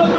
los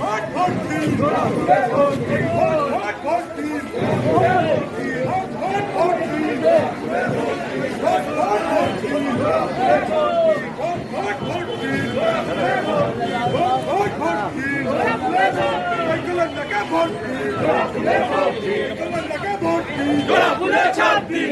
ভর্তি ভর্তি ছাত্রী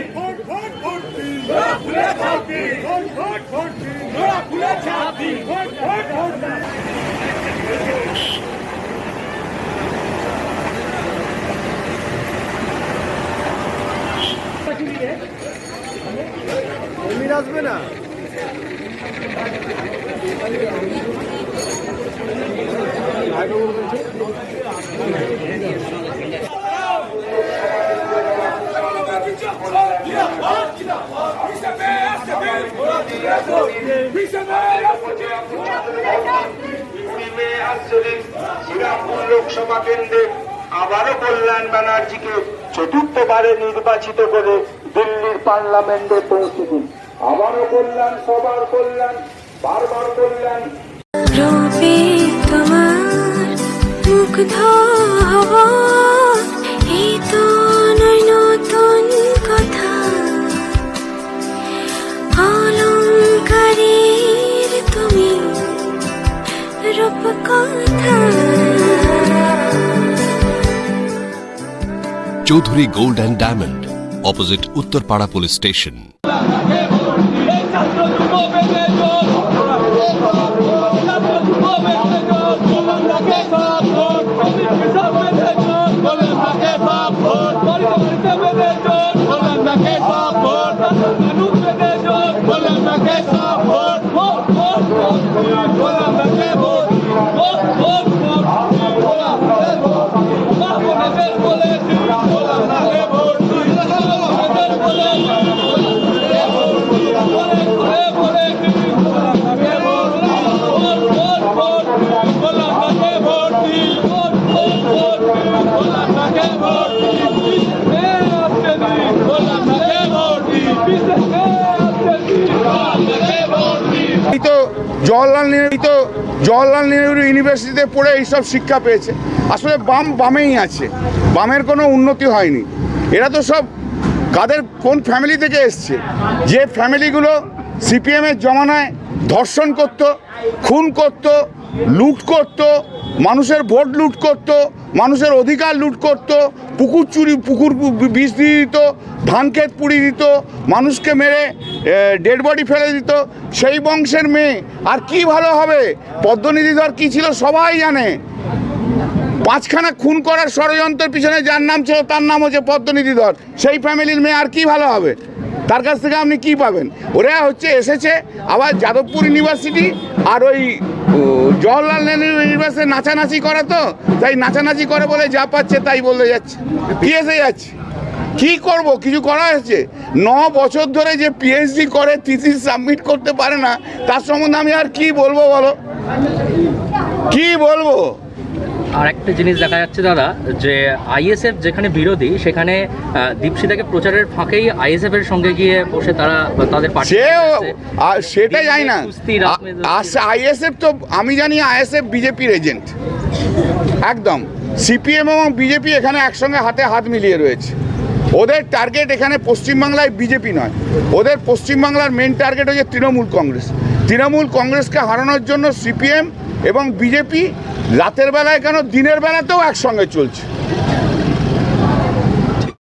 পূর্বে আঞ্চলিক শ্রীরামপুর লোকসভা কেন্দ্রে আবারও কল্যাণ ব্যানার্জিকে চতুর্থবারে নির্বাচিত করে দিল্লির পার্লামেন্টে পৌঁছে দিন। আবারও কল্যাণ, সবার কল্যাণ, বারবার কল্যাণ। তুমি রূপ কথা। Chowdhury gold and diamond opposite Uttarpara police station. এই তো জওয়াহরলাল নেহরু তো জওয়াহরলাল নেহরু ইউনিভার্সিটিতে পড়ে এইসব শিক্ষা পেয়েছে। আসলে বাম বামেই আছে। বামের কোনো উন্নতি হয়নি। এরা তো সব কাদের কোন ফ্যামিলি থেকে এসছে? যে ফ্যামিলিগুলো সিপিএমের জমানায় ধর্ষণ করত, খুন করত, লুট করত মানুষের ভোট লুট করত, মানুষের অধিকার লুট করত, পুকুর চুরি, পুকুর বিষ দিয়ে দিত, ধান ক্ষেত পুড়িয়ে দিত, মানুষকে মেরে ডেড বডি ফেলে দিত। সেই বংশের মেয়ে, আর কি ভালো হবে? পদ্মনিধি ধর কী ছিল, সবাই জানে। পাঁচখানা খুন করার ষড়যন্ত্রের পিছনে যার নাম ছিল, তার নাম হচ্ছে পদ্মনিধি ধর। সেই ফ্যামিলির মেয়ে আর কি ভালো হবে? তার কাছ থেকে আপনি কি পাবেন? ওরা হচ্ছে এসেছে, আবার যাদবপুর ইউনিভার্সিটি আর ওই জওয়াহরলাল নেহরু ইউনিভার্সিটি নাচানাচি করে তো, তাই নাচানাচি করে বলে যা পাচ্ছে তাই বলে যাচ্ছে। কি এসে যাচ্ছে? কি করব? কিছু করা হয়েছে? ন বছর ধরে যে পিএইচডি করে থিসিস সাবমিট করতে পারে না, তার সম্বন্ধে আমি আর কি বলব বলো? কি বলব? আর একটা জিনিস দেখা যাচ্ছে দাদা যে আইএসএফ যেখানে বিরোধী সেখানে দীপশিতাকে প্রচারের ফাঁকেই আইএসএফ এর সঙ্গে গিয়ে বসে তারা তাদের পার্টি সে আ- সেটা যাই না। আইএসএফ তো আমি জানি আইএসএফ বিজেপির এজেন্ট। একদম। সিপিএম এবং বিজেপি এখানে একসঙ্গে হাতে হাত মিলিয়ে রয়েছে। ওদের টার্গেট এখানে পশ্চিমবাংলায় বিজেপি নয়। ওদের পশ্চিমবাংলার মেন টার্গেট হচ্ছে তৃণমূল কংগ্রেস। তৃণমূল কংগ্রেসকে হারানোর জন্য সিপিএম এবং বিজেপি রাতের বেলায় কেন দিনের বেলাতেও একসঙ্গে চলছে?